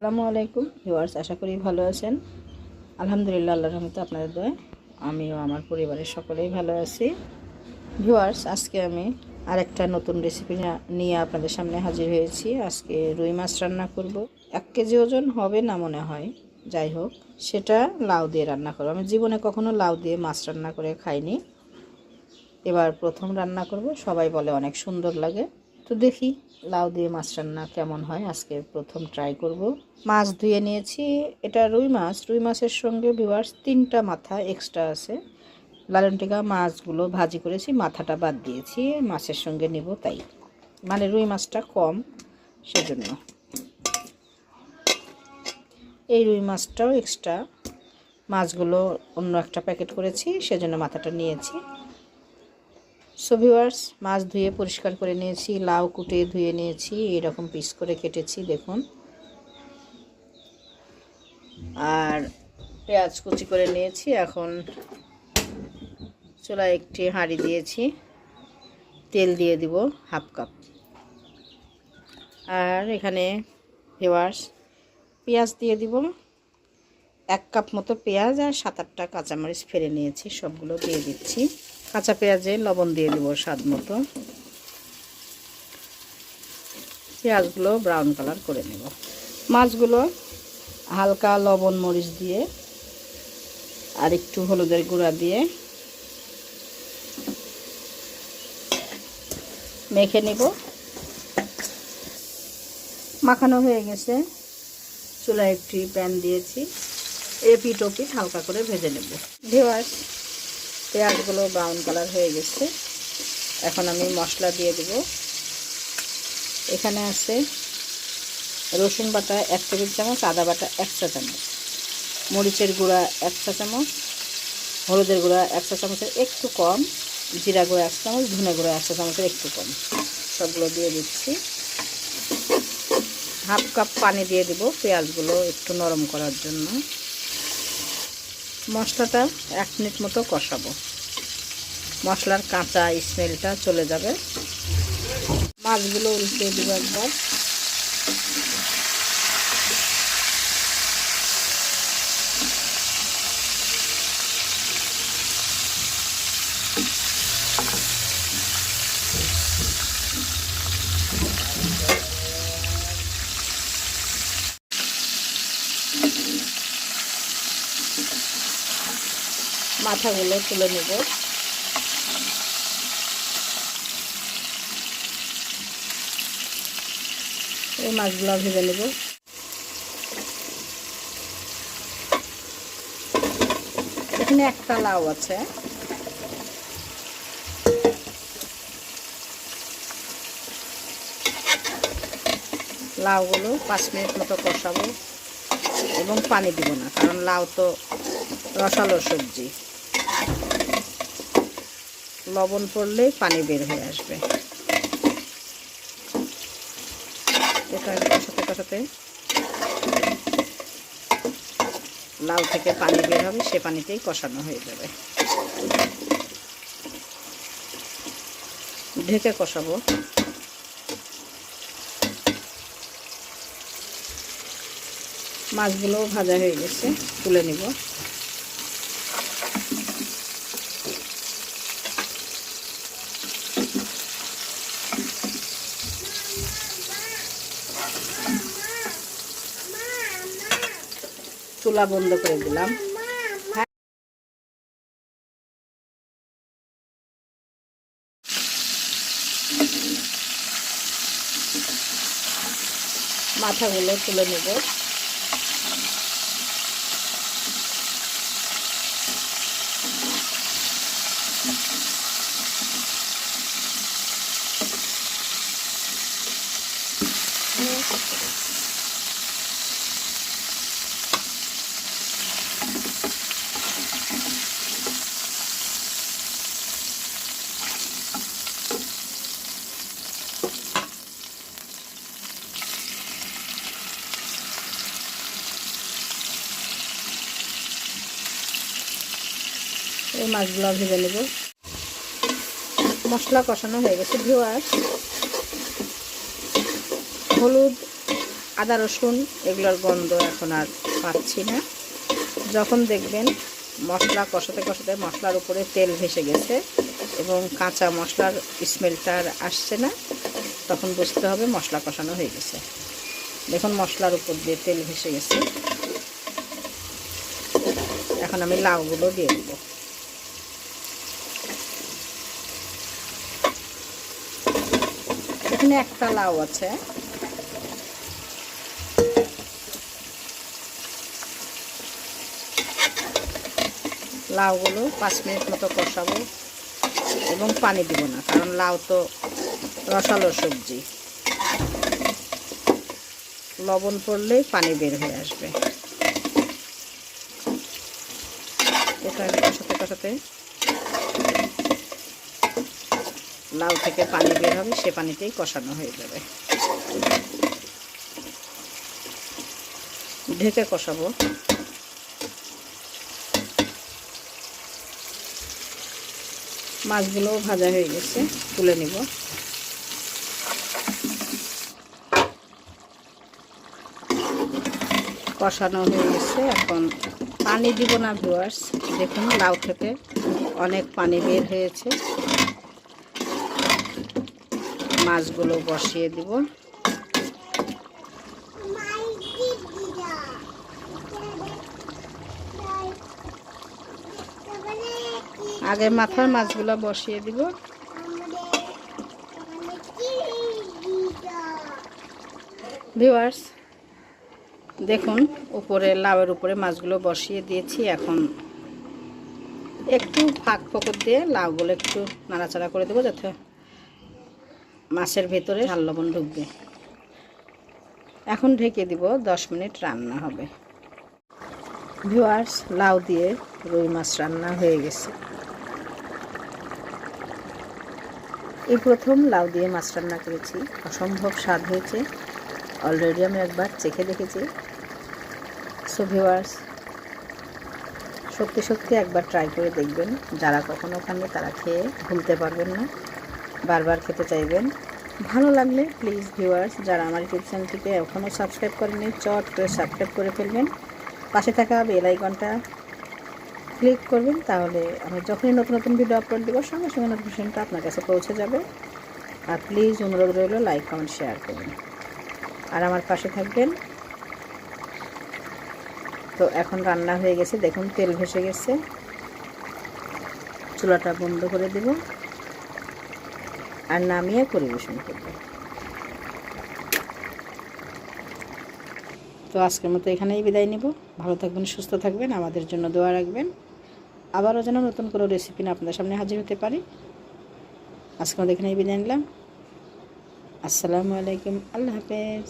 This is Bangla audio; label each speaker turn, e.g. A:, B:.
A: আসসালামু আলাইকুম ভিউয়ার্স, আশা করি ভালো আছেন। আলহামদুলিল্লাহ, আল্লাহর রহমতে আপনাদের দয় আমিও আমার পরিবারের সকলেই ভালো আছি। ভিউয়ার্স, আজকে আমি আরেকটা নতুন রেসিপি নিয়ে আপনাদের সামনে হাজির হয়েছি। আজকে রুই মাছ রান্না করব। এক কেজি ওজন হবে না মনে হয়। যাই হোক, সেটা লাউ দিয়ে রান্না করব। আমি জীবনে কখনো লাউ দিয়ে মাছ রান্না করে খাইনি। এবার প্রথম রান্না করব। সবাই বলে অনেক সুন্দর লাগে। তো দেখি লাউ দিয়ে মাছ রান্না কেমন হয়। আজকে প্রথম ট্রাই করব। মাছ ধুয়ে নিয়েছি। এটা রুই মাছ। রুই মাছের সঙ্গে ভিওয়ার্স তিনটা মাথা এক্সট্রা আছে। লালনটিকা মাছগুলো ভাজি করেছি, মাথাটা বাদ দিয়েছি, মাছের সঙ্গে নেব তাই। মানে রুই মাছটা কম সেজন্য। এই রুই মাছটাও এক্সট্রা মাছগুলো অন্য একটা প্যাকেট করেছি, সেজন্য মাথাটা নিয়েছি। সো মাছ ধুয়ে পরিষ্কার করে নিয়েছি, লাউ কুটে ধুয়ে নিয়েছি, এরকম পিস করে কেটেছি, দেখুন। আর পেঁয়াজ কুচি করে নিয়েছি, এখন চুলায় একটি হাঁড়ি দিয়েছি, তেল দিয়ে দিব হাফ কাপ। আর এখানে ভিউয়ার্স পেঁয়াজ দিয়ে দিব এক কাপ মতো পেঁয়াজ আর সাত আটটা কাঁচামরিচ ফেলে নিয়েছি, সবগুলো দিয়ে দিচ্ছি। কাঁচা পেঁয়াজে লবণ দিয়ে দেবো স্বাদ মতো। পেঁয়াজগুলো ব্রাউন কালার করে নেব। মাছগুলো হালকা লবণ মরিচ দিয়ে আর একটু হলুদের গুঁড়া দিয়ে মেখে নিব। মাখানো হয়ে গেছে। চুলায় একটি প্যান দিয়েছি। এপিট ওপিট হালকা করে ভেজে নেব। ভিওয়ার্স পেঁয়াজগুলো ব্রাউন কালার হয়ে গেছে। এখন আমি মশলা দিয়ে দেব। এখানে আছে রসুন বাটা এক টেবিল চামচ আদা বাটা এক চা চামচ মরিচের গুঁড়া এক চা চামচ হলুদের গুঁড়া এক চা চামচের একটু কম জিরা গুঁড়া এক চামচ ধনে গুঁড়া এক চা চামচের একটু কম। সবগুলো দিয়ে দিচ্ছি। হাফ কাপ পানি দিয়ে দেবো পেঁয়াজগুলো একটু নরম করার জন্য। মশলাটা এক মিনিট মতো কষাবো। মশলার কাঁচা স্মেলটা চলে যাবে। মাছগুলো উল্টে দেবো একবার। মাথাগুলো তুলে নেব। এই মাছগুলো ভেজে নেব। এখানে একটা লাউ আছে। লাউগুলো পাঁচ মিনিট মতো কষাবো এবং পানি দিব না, কারণ লাউ তো রসালো সবজি। লবণ পড়লেই পানি বের হয়ে আসবে। এটা কষাতে কষাতে লাউ থেকে পানি বের হবে, সে পানিতেই কষানো হয়ে যাবে। ঢেকে কষাবো। মাছগুলোও ভাজা হয়ে গেছে, তুলে নিব। চুলা বন্ধ করে দিলাম। মাথাগুলো তুলে নেব। এই মাছগুলো ভেজে নেব। মশলা কষানো হয়ে গেছে ভিওয়ার হলুদ, আদা রসুন, এগুলোর গন্ধ এখন আর পাচ্ছি না। যখন দেখবেন মশলা কষাতে কষাতে মশলার উপরে তেল ভেসে গেছে এবং কাঁচা মশলার স্মেলটা আর আসছে না, তখন বুঝতে হবে মশলা কষানো হয়ে গেছে। দেখুন মশলার উপর দিয়ে তেল ভেসে গেছে। এখন আমি লাউগুলো দিয়ে দেবো। এখানে একটা লাউ আছে। লাউগুলো পাঁচ মিনিট মতো কষাবো এবং পানি দিব না, কারণ লাউ তো রসালো সবজি। লবণ পড়লেই পানি বের হয়ে আসবে। এটা কষাতে কষাতে লাউ থেকে পানি বের হবে, সে পানিতেই কষানো হয়ে যাবে। ঢেকে কষাবো। মাছগুলোও ভাজা হয়ে গেছে, তুলে নিব। কষানো হয়ে গেছে, এখন পানি দিব না ভিউয়ার্স দেখুন, লাউ থেকে অনেক পানি বের হয়েছে। মাছগুলো বসিয়ে দিব। আগে মাথার মাছগুলো বসিয়ে দিব। ভিওয়ার্স দেখুন, উপরে, লাউয়ের উপরে মাছগুলো বসিয়ে দিয়েছি। এখন একটু ফাঁক ফকর দিয়ে লাউগুলো একটু নাড়াচাড়া করে দেবো যাতে মাছের ভেতরে ঝাল লবণ ঢুকবে। এখন ঢেকে দিব দশ মিনিট রান্না হবে। ভিওয়ার্স লাউ দিয়ে রুই মাছ রান্না হয়ে গেছে। এই প্রথম লাউ দিয়ে মাছ রান্না করেছি। অসম্ভব স্বাদ হয়েছে। অলরেডি আমি একবার চেখে দেখেছি। সো ভিওয়ার্স সত্যি সত্যি একবার ট্রাই করে দেখবেন। যারা কখনো খানবে তারা খেয়ে ভুলতে পারবেন না। বারবার খেতে চাইবেন। ভালো লাগলে প্লিজ ভিউয়ার্স যারা আমার ইউটিউব চ্যানেলটিকে এখনও সাবস্ক্রাইব করেনি চট করে সাবস্ক্রাইব করে ফেলবেন। পাশে থাকা বেল আইকনটা ক্লিক করবেন, তাহলে আমি যখনই নতুন নতুন ভিডিও আপলোড দেবো, সঙ্গে সঙ্গে নোটিফিকেশনটা আপনার কাছে পৌঁছে যাবে। আর প্লিজ অনুরোধ রইল লাইক কমেন্ট শেয়ার করবেন। আর আমার পাশে থাকবেন। তো এখন রান্না হয়ে গেছে, দেখুন তেল ভেসে গেছে। চুলাটা বন্ধ করে দেব। আর নামিয়ে পরিবেশন করব। তো আজকের মতো এখানেই বিদায় নিব। ভালো থাকবেন, সুস্থ থাকবেন, আমাদের জন্য দোয়া রাখবেন। আবারও যেন নতুন কোনো রেসিপি না আপনাদের সামনে হাজির হতে পারি। আজকে মতো এখানেই বিদায় নিলাম। আসসালামু আলাইকুম। আল্লাহ হাফেজ।